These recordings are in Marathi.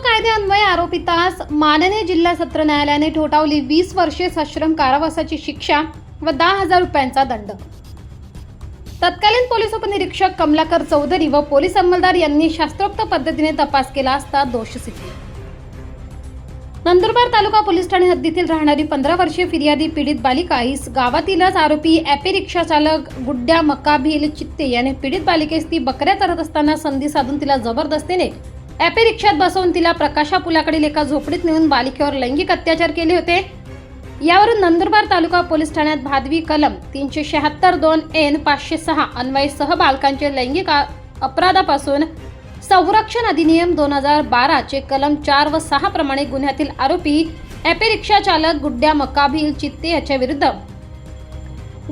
कायद्यान्वये आरोपितास माननीय जिल्हा सत्र न्यायालयाने ठोठावली वीस वर्षे सश्रम कारावासाची शिक्षा व दहा हजार रुपयांचा दंड. तत्कालीन पोलीस उपनिरीक्षक कमलाकर चौधरी व पोलीस अंमलदार यांनी शास्त्रोक्त पद्धतीने तपास केला असता दोष सिद्ध. नंदुरबार तालुका पोलीस ठाणे हद्दीतील राहणारी पंधरा वर्षीय फिर्यादी पीडित बालिका हीस गावातीलच आरोपी ॲपे रिक्षा चालक गुड्ड्या मकाभिल चित्ते याने पीडित बालिकेस ती बकऱ्या चरत असताना संधी साधून तिला जबरदस्तीने ॲपे रिक्षात बसवून तिला प्रकाशा पुलाकडील एका झोपडीत नेऊन बालिकेवर लैंगिक अत्याचार केले होते. यावरून नंदुरबार तालुका पोलीस ठाण्यात भादवी कलम तीनशे शहात्तर दोन एन पाचशे सहा अन्वयसह बालकांचे लैंगिक अपराधापासून संरक्षण अधिनियम दोन हजार बाराचे कलम चार व सहा प्रमाणे गुन्ह्यातील आरोपी ॲपे रिक्षा चालक गुड्ड्या मकाभिल चित्ते याच्या विरुद्ध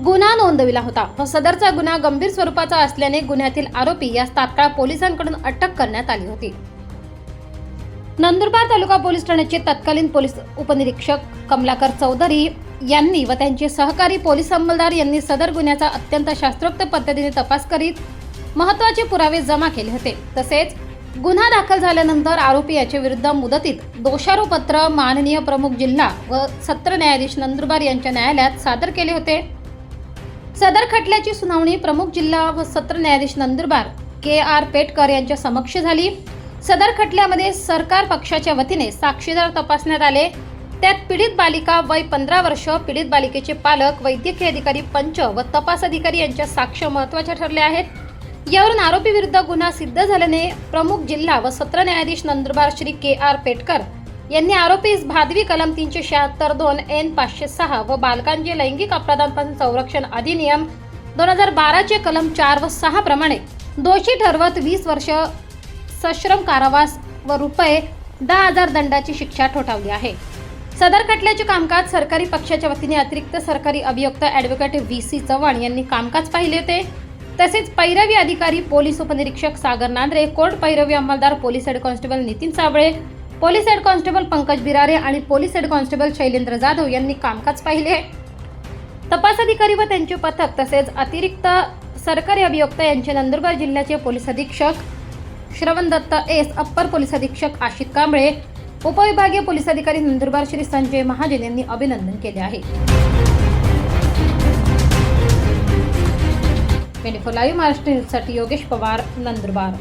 गुन्हा नोंदविला होता. व सदरचा गुन्हा गंभीर स्वरूपाचा असल्याने गुन्ह्यातील आरोपी यास तात्काळ पोलिसांकडून अटक करण्यात आली होती. नंदुरबार तालुका पोलीस ठाण्याचे तत्कालीन पोलीस उपनिरीक्षक कमलाकर चौधरी यांनी व त्यांचे सहकारी पोलीस अंमलदार यांनी सदर गुन्ह्याचा अत्यंत शास्त्रोक्त पद्धतीने तपास करीत महत्त्वाचे पुरावे जमा केले होते. तसेच गुन्हा दाखल झाल्यानंतर आरोपी याच्या विरुद्ध मुदतीत दोषारोपत्र माननीय प्रमुख जिल्हा व सत्र न्यायाधीश नंदुरबार यांच्या न्यायालयात सादर केले होते. सदर खटल्याची सुनावणी प्रमुख जिल्हा व सत्र न्यायाधीश नंदुरबार के आर पेटकर यांच्या समक्ष झाली. सदर खटल्यामध्ये सरकार पक्षाच्या वतीने साक्षीदार तपासण्यात आले. त्यात पीडित बालिका वय पंधरा वर्ष पीडित बालिकेचे पालक वैद्यकीय अधिकारी पंच व तपास अधिकारी यांच्या साक्ष महत्त्वाच्या ठरल्या आहेत. यावरून आरोपी विरुद्ध गुन्हा सिद्ध झाल्याने प्रमुख जिल्हा व सत्र न्यायाधीश नंदुरबार श्री के आर पेटकर यांनी आरोपीस भादवी कलम तीनशे शहात्तर दोन एन पाचशे सहा व बालकांचे लैंगिक अपराधांपासून संरक्षण अधिनियम दोन हजार बाराचे कलम चार व सहा प्रमाणे दोषी ठरवत वीस वर्ष सश्रम कारावास व रुपये दहा हजार दंडाची शिक्षा ठोठावली आहे. सदर खटल्याचे कामकाज सरकारी पक्षाच्या वतीने अतिरिक्त सरकारी अभियोक्त ॲडव्होकेट व्ही सी चव्हाण यांनी कामकाज पाहिले होते. तसेच पैरवी अधिकारी पोलीस उपनिरीक्षक सागर नांद्रे कोर्ट पैरवी अंमलदार police head constable Nitin Sable police head constable Pankaj Birare आणि police head constable Shailendra Jadhav यांनी कामकाज पाहिले. तपास अधिकारी व त्यांचे पथक तसेच अतिरिक्त सरकारी अभियोक्त यांचे नंदुरबार जिल्ह्याचे पोलीस अधीक्षक श्रवण दत्त एस अप्पर पोलीस अधीक्षक आशित कांबळे उपविभागीय पोलीस अधिकारी नंदुरबार श्री संजय महाजन यांनी अभिनंदन केले आहे. महाराष्ट्र न्यूजसाठी योगेश पवार नंदुरबार.